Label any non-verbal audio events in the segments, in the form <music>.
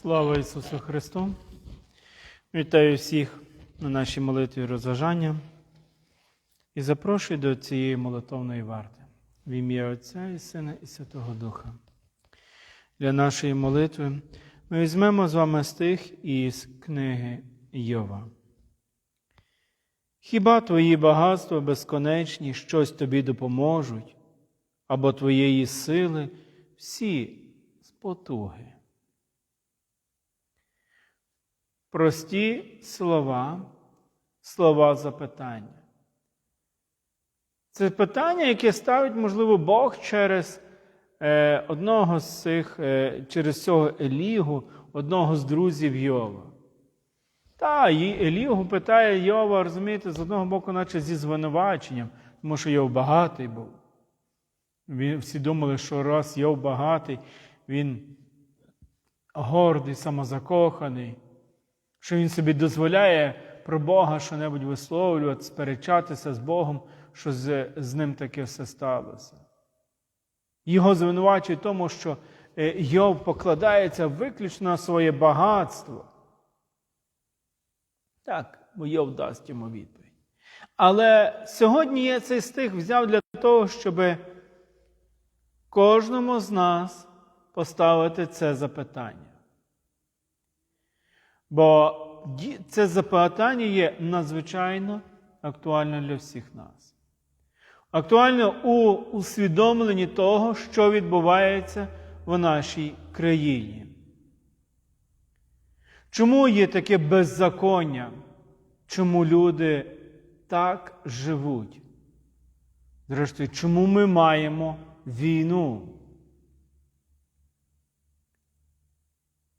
Слава Ісусу Христу! Вітаю всіх на нашій молитві розважання і запрошую до цієї молитовної варти в ім'я Отця і Сина і Святого Духа. Для нашої молитви ми візьмемо з вами стих із книги Йова. Хіба твої багатства безконечні щось тобі допоможуть, або твоєї сили всі з Прості слова, слова запитання. Це питання, яке ставить, можливо, Бог через е, одного з цих, е, через цього Елігу, одного з друзів Йова. Та, і Елігу питає Йова, розумієте, з одного боку, наче зі звинуваченням, тому що Йов багатий був. Він, всі думали, що раз Йов багатий, він гордий, самозакоханий що він собі дозволяє про Бога що-небудь висловлювати, сперечатися з Богом, що з, з ним таке все сталося. Його звинувачують тому, що е, Йов покладається виключно на своє багатство. Так, бо Йов дасть йому відповідь. Але сьогодні я цей стих взяв для того, щоб кожному з нас поставити це запитання. Бо це запитання є надзвичайно актуальне для всіх нас. Актуально у усвідомленні того, що відбувається в нашій країні. Чому є таке беззаконня? Чому люди так живуть? Зрештою, чому ми маємо війну?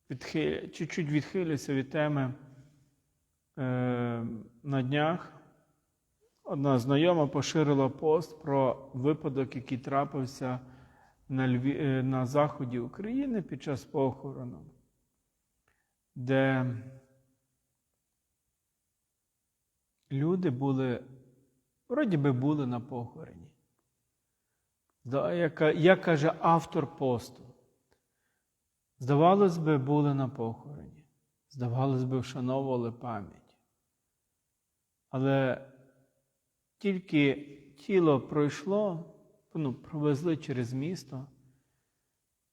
Чуть-чуть відхилюся від теми е, на днях. Одна знайома поширила пост про випадок, який трапився на, Льві, е, на заході України під час похорону, де люди були, вроді би були на похороні. Як, як каже автор посту, Здавалось би, були на похороні, здавалось би, вшановували пам'ять. Але тільки тіло пройшло, ну, провезли через місто,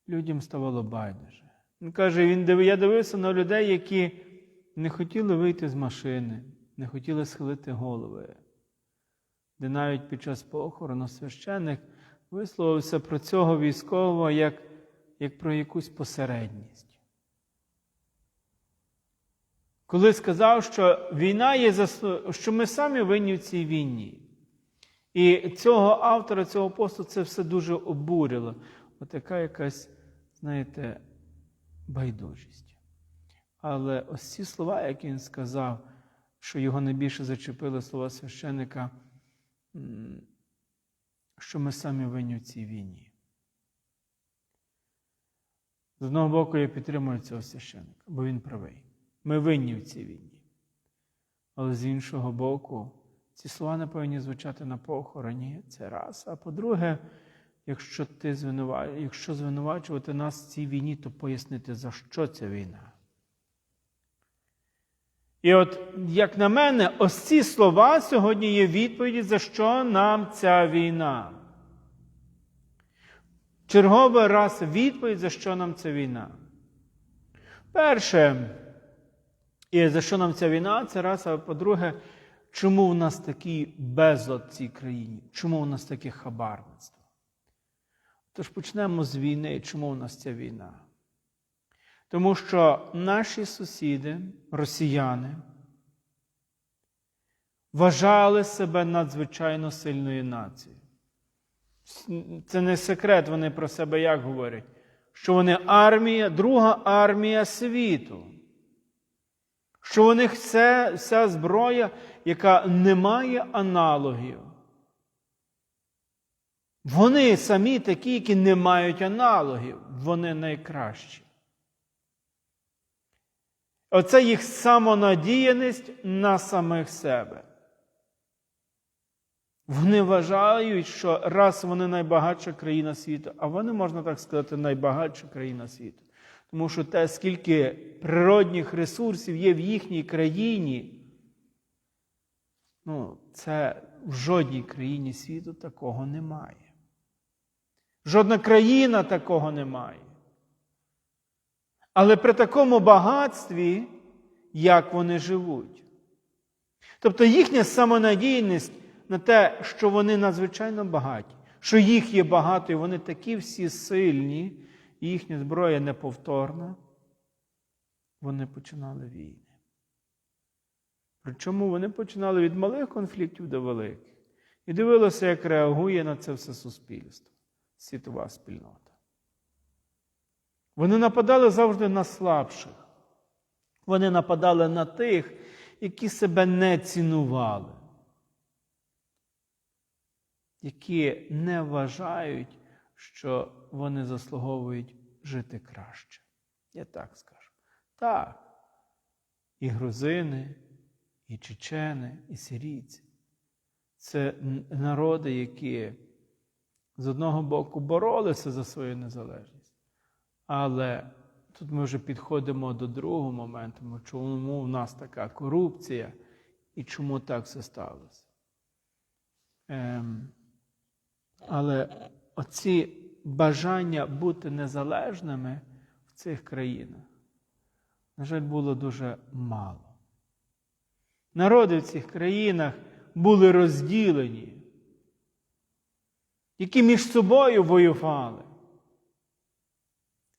людям ставало байдуже. Він каже, він, я дивився на людей, які не хотіли вийти з машини, не хотіли схилити голови, де навіть під час похорону священник висловився про цього військового як як про якусь посередність. Коли сказав, що війна є заслу... що ми самі винні в цій війні. І цього автора, цього посту це все дуже обурило. Отака якась, знаєте, байдужість. Але ось ці слова, які він сказав, що його найбільше зачепили слова священника, що ми самі винні в цій війні. З одного боку, я підтримую цього священника, бо він правий. Ми винні в цій війні. Але з іншого боку, ці слова не повинні звучати на похороні. Це раз. А по-друге, якщо ти звинувач... якщо звинувачувати нас в цій війні, то пояснити, за що ця війна. І от, як на мене, ось ці слова сьогодні є відповіді, за що нам ця війна. Черговий раз відповідь, за що нам ця війна. Перше, і за що нам ця війна, це раз, а по-друге, чому в нас такий безлад в цій країні? Чому в нас таке хабарництво? Тож почнемо з війни. Чому в нас ця війна? Тому що наші сусіди, росіяни, вважали себе надзвичайно сильною нацією. Це не секрет, вони про себе як говорять, що вони армія, друга армія світу. Що у них все, вся зброя, яка не має аналогів. Вони самі такі, які не мають аналогів, вони найкращі. Оце їх самонадіяність на самих себе. Вони вважають, що раз вони найбагатша країна світу, а вони, можна так сказати, найбагатша країна світу, Тому що те, скільки природних ресурсів є в їхній країні, ну, це в жодній країні світу такого немає. Жодна країна такого не має. Але при такому багатстві, як вони живуть. Тобто їхня самонадійність на те, що вони надзвичайно багаті, що їх є багато, і вони такі всі сильні, і їхня зброя неповторна, вони починали війни. Причому вони починали від малих конфліктів до великих. І дивилися, як реагує на це все суспільство, світова спільнота. Вони нападали завжди на слабших. Вони нападали на тих, які себе не цінували, які не вважають, що вони заслуговують жити краще. Я так скажу. Так. І грузини, і чечени, і сирійці. Це народи, які з одного боку боролися за свою незалежність. Але тут ми вже підходимо до другого моменту, чому в нас така корупція і чому так все сталося. Ем, але оці бажання бути незалежними в цих країнах, на жаль, було дуже мало. Народи в цих країнах були розділені, які між собою воювали.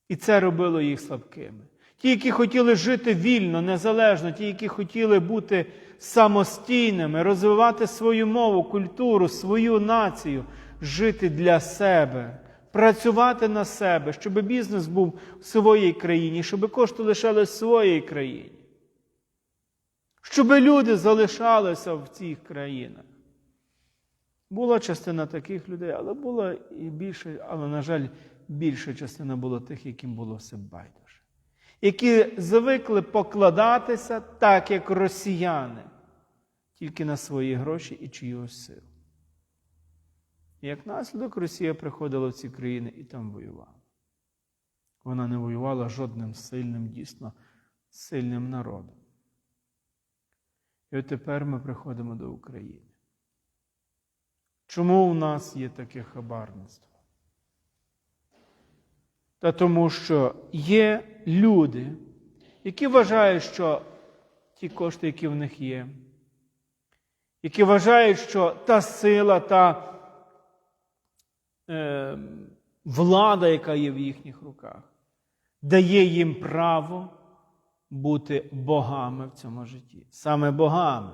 І це робило їх слабкими. Ті, які хотіли жити вільно, незалежно, ті, які хотіли бути самостійними, розвивати свою мову, культуру, свою націю, жити для себе, працювати на себе, щоб бізнес був в своїй країні, щоб кошти лишались в своїй країні. Щоб люди залишалися в цих країнах. Була частина таких людей, але була і більше, але, на жаль, більша частина була тих, яким було все байдуже. Які звикли покладатися так, як росіяни, тільки на свої гроші і чиюсь силу. Як наслідок Росія приходила в ці країни і там воювала. Вона не воювала жодним сильним, дійсно сильним народом. І от тепер ми приходимо до України. Чому у нас є таке хабарництво? Та тому, що є люди, які вважають, що ті кошти, які в них є, які вважають, що та сила, та влада, яка є в їхніх руках, дає їм право бути богами в цьому житті. Саме богами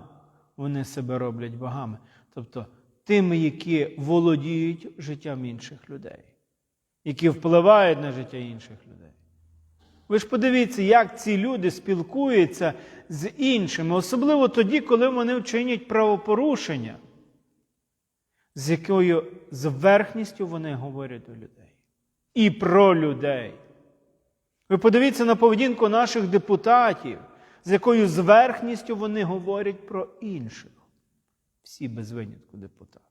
вони себе роблять богами. Тобто тими, які володіють життям інших людей, які впливають на життя інших людей. Ви ж подивіться, як ці люди спілкуються з іншими, особливо тоді, коли вони вчинять правопорушення, з якою зверхністю вони говорять до людей і про людей. Ви подивіться на поведінку наших депутатів, з якою зверхністю вони говорять про інших. Всі без винятку депутати.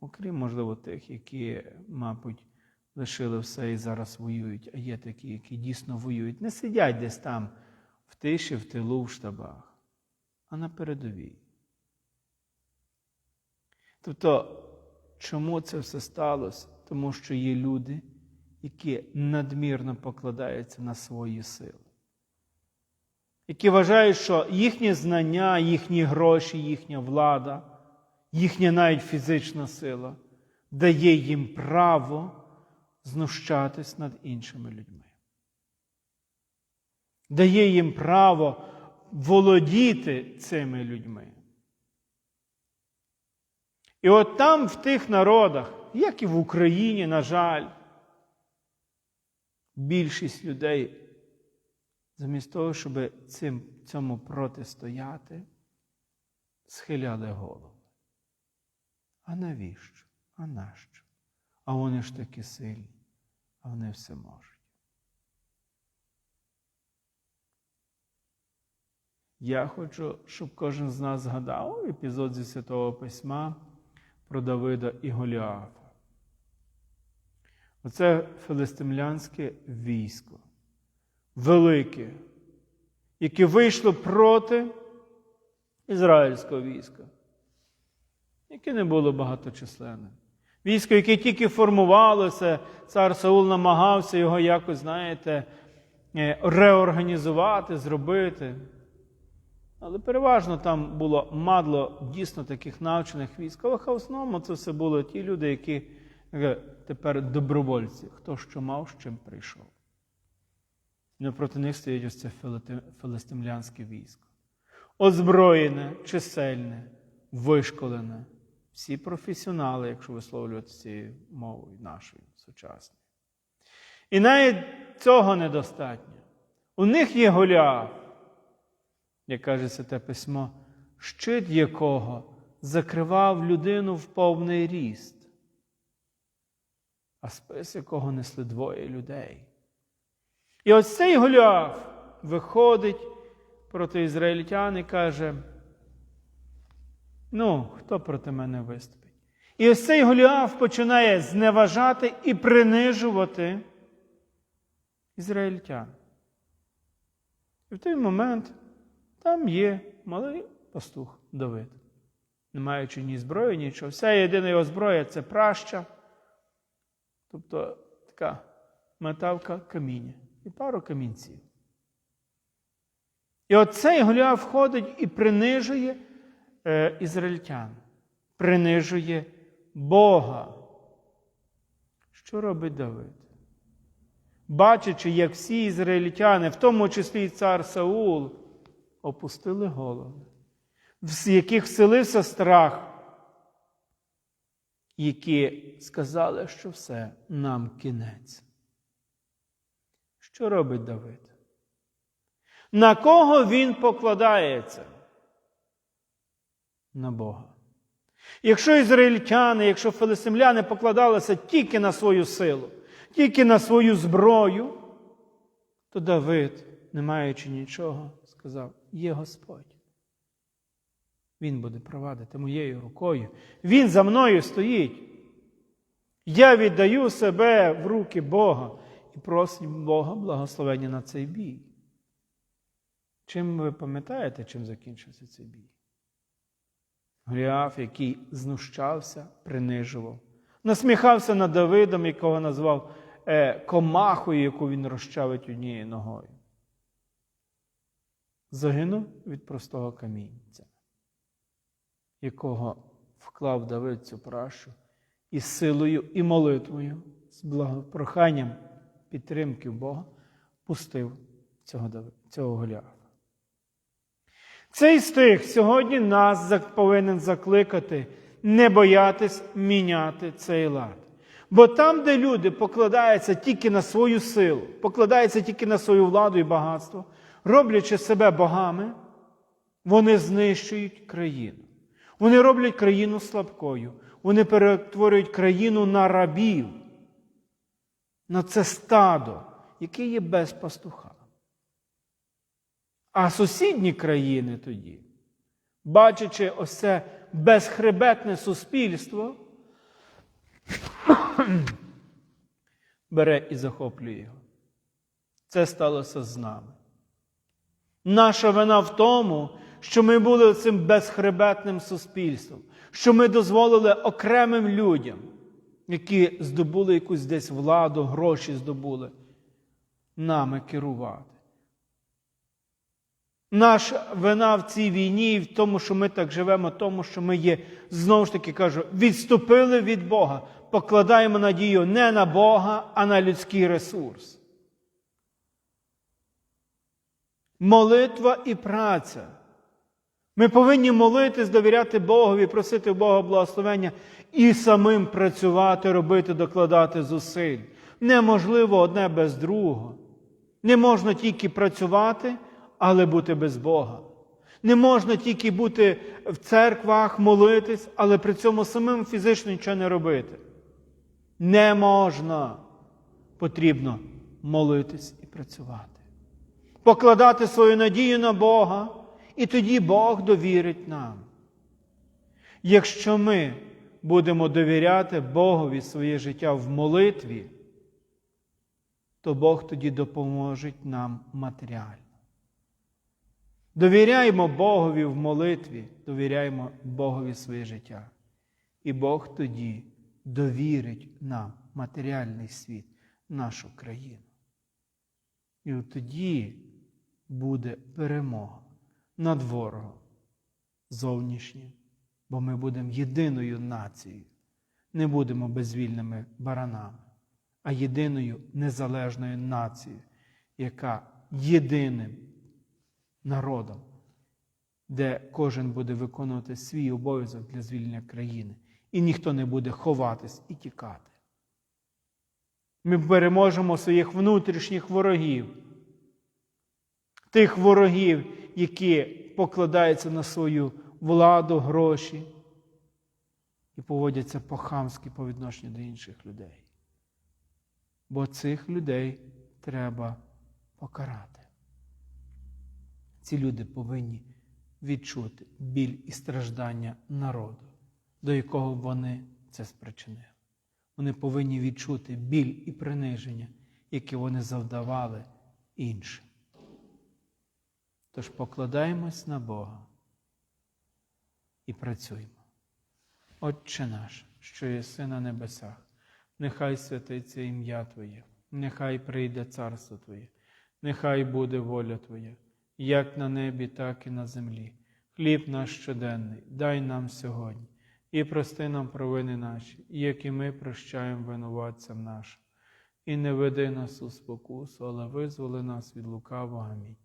Окрім, можливо, тих, які, мабуть, лишили все і зараз воюють, а є такі, які дійсно воюють. Не сидять десь там в тиші, в тилу, в штабах, а на передовій. Тобто, чому це все сталося? Тому що є люди, які надмірно покладаються на свої сили, які вважають, що їхні знання, їхні гроші, їхня влада, їхня навіть фізична сила дає їм право знущатись над іншими людьми. Дає їм право володіти цими людьми. І от там, в тих народах, як і в Україні, на жаль, більшість людей, замість того, щоб цим, цьому протистояти, схиляли голову. А навіщо? А нащо? А вони ж такі сильні, а вони все можуть. Я хочу, щоб кожен з нас згадав епізод зі Святого Письма про Давида і Голіафа. Оце филистимлянське військо, велике, яке вийшло проти ізраїльського війська, яке не було багаточисленним. Військо, яке тільки формувалося, цар Саул намагався його якось, знаєте, е, реорганізувати, зробити. Але переважно там було мадло дійсно таких навчених військ. Але в основному це все були ті люди, які е, тепер добровольці, хто що мав, з чим прийшов. І проти них стоїть ось це филистимлянське військо. Озброєне, чисельне, вишколене. Всі професіонали, якщо висловлювати цією мовою нашою сучасною. І навіть цього недостатньо. У них є Голіаф, як каже Святе Письмо, щит якого закривав людину в повний ріст, а спис якого несли двоє людей. І ось цей Голіаф виходить проти ізраїльтян і каже: Ну, хто проти мене виступить? І ось цей Голіаф починає зневажати і принижувати ізраїльтян. І в той момент там є малий пастух Давид, не маючи ні зброї, нічого. Вся єдина його зброя це праща, тобто така метавка каміння і пару камінців. І оцей Голіаф входить і принижує е, ізраїльтян, принижує Бога. Що робить Давид? Бачачи, як всі ізраїльтяни, в тому числі і цар Саул, опустили голови, в яких вселився страх, які сказали, що все, нам кінець. Що робить Давид? На кого він покладається? На Бога. Якщо ізраїльтяни, якщо филистимляни покладалися тільки на свою силу, тільки на свою зброю, то Давид, не маючи нічого, сказав: є Господь. Він буде провадити моєю рукою. Він за мною стоїть. Я віддаю себе в руки Бога і просить Бога благословення на цей бій. Чим ви пам'ятаєте, чим закінчився цей бій? Голіаф, який знущався, принижував, насміхався над Давидом, якого назвав е, комахою, яку він розчавить однією ногою. Загинув від простого камінця, якого вклав Давид цю пращу і силою, і молитвою, з благопроханням підтримки Бога, пустив цього, цього Голіафа. Цей стих сьогодні нас повинен закликати не боятись міняти цей лад. Бо там, де люди покладаються тільки на свою силу, покладаються тільки на свою владу і багатство, роблячи себе богами, вони знищують країну. Вони роблять країну слабкою. Вони перетворюють країну на рабів, на це стадо, яке є без пастуха. А сусідні країни тоді, бачачи ось це безхребетне суспільство, <coughs> бере і захоплює його. Це сталося з нами. Наша вина в тому, що ми були цим безхребетним суспільством, що ми дозволили окремим людям, які здобули якусь десь владу, гроші здобули, нами керувати. Наша вина в цій війні і в тому, що ми так живемо, тому що ми є, знову ж таки кажу, відступили від Бога, покладаємо надію не на Бога, а на людський ресурс. Молитва і праця. Ми повинні молитись, довіряти Богові, просити Бога благословення і самим працювати, робити, докладати зусиль. Неможливо одне без другого. Не можна тільки працювати, але бути без Бога. Не можна тільки бути в церквах, молитись, але при цьому самим фізично нічого не робити. Не можна. Потрібно молитись і працювати. Покладати свою надію на Бога, і тоді Бог довірить нам. Якщо ми будемо довіряти Богові своє життя в молитві, то Бог тоді допоможе нам матеріально. Довіряємо Богові в молитві, довіряємо Богові своє життя. І Бог тоді довірить нам матеріальний світ, нашу країну. І от тоді буде перемога над ворогом зовнішнім, бо ми будемо єдиною нацією, не будемо безвільними баранами, а єдиною незалежною нацією, яка єдиним народом, де кожен буде виконувати свій обов'язок для звільнення країни, і ніхто не буде ховатись і тікати. Ми переможемо своїх внутрішніх ворогів, тих ворогів, які покладаються на свою владу, гроші і поводяться по-хамськи по відношенню до інших людей. Бо цих людей треба покарати. Ці люди повинні відчути біль і страждання народу, до якого вони це спричинили. Вони повинні відчути біль і приниження, які вони завдавали іншим. Тож покладаємось на Бога і працюємо. Отче наш, що єси на небесах, нехай святиться ім'я Твоє, нехай прийде царство Твоє, нехай буде воля Твоя, як на небі, так і на землі. Хліб наш щоденний, дай нам сьогодні, і прости нам провини наші, як і ми прощаємо винуватцям нашим. І не веди нас у спокусу, але визволи нас від лукавого. Амінь.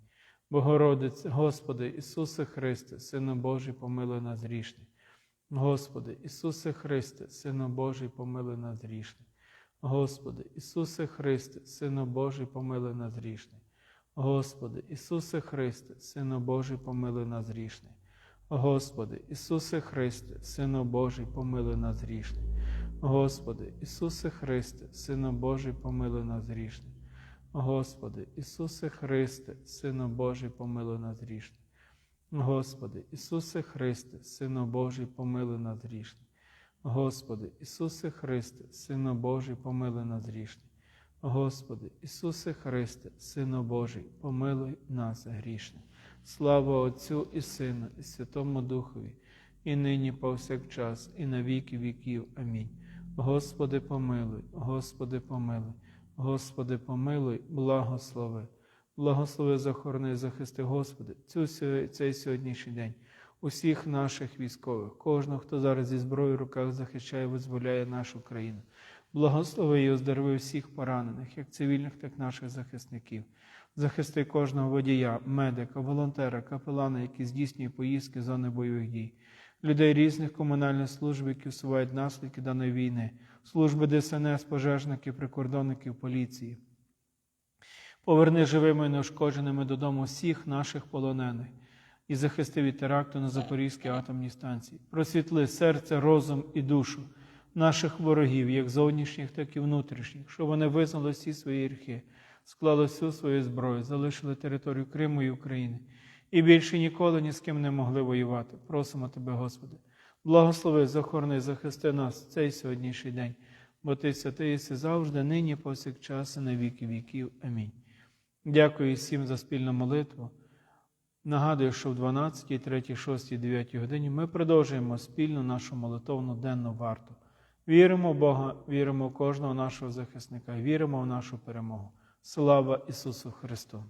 Богородице, Господи, Ісусе Христе, Сину Божий, помилуй нас грішних. Господи, Ісусе Христе, Сину Божий, помилуй нас грішних. Господи, Ісусе Христе, Сину Божий, помилуй нас грішних. Господи, Ісусе Христе, Сину Божий, помилуй нас грішних. Господи, Ісусе Христе, Сину Божий, помилуй нас грішних. Господи, Ісусе Христе, Сину Божий, помилуй нас грішних. Господи, Ісусе Христе, Сину Божий, помилуй нас грішних. Господи, Ісусе Христе, Сину Божий, помилуй нас грішних. Господи, Ісусе Христе, Сину Божий, помилуй нас грішних. Господи, Ісусе Христе, Сину Божий, помилуй нас грішних. Слава Отцю і Сину, і Святому Духові, і нині повсякчас, і на віки віків. Амінь. Господи, помилуй, Господи, помилуй, Господи, помилуй, благослови. Благослови, захорони, захисти, Господи, цю, цей сьогоднішній день, усіх наших військових, кожного, хто зараз зі зброєю в руках захищає, визволяє нашу країну. Благослови і оздорови всіх поранених, як цивільних, так і наших захисників. Захисти кожного водія, медика, волонтера, капелана, які здійснює поїздки зони бойових дій, людей різних комунальних служб, які усувають наслідки даної війни, служби ДСНС, пожежників, прикордонників, поліції. Поверни живими і неушкодженими додому всіх наших полонених і захисти від теракту на Запорізькій атомній станції. Просвітли серце, розум і душу наших ворогів, як зовнішніх, так і внутрішніх, щоб вони визнали всі свої гріхи, склали всю свою зброю, залишили територію Криму і України і більше ніколи ні з ким не могли воювати. Просимо Тебе, Господи. Благослови, захорони, захисти нас в цей сьогоднішній день, бо Ти святий єси завжди, нині, повсякчас і на віки віків. Амінь. Дякую всім за спільну молитву. Нагадую, що в 12, 3, 6, 9 годині ми продовжуємо спільну нашу молитовну денну варту. Віримо в Бога, віримо в кожного нашого захисника, віримо в нашу перемогу. Слава Ісусу Христу!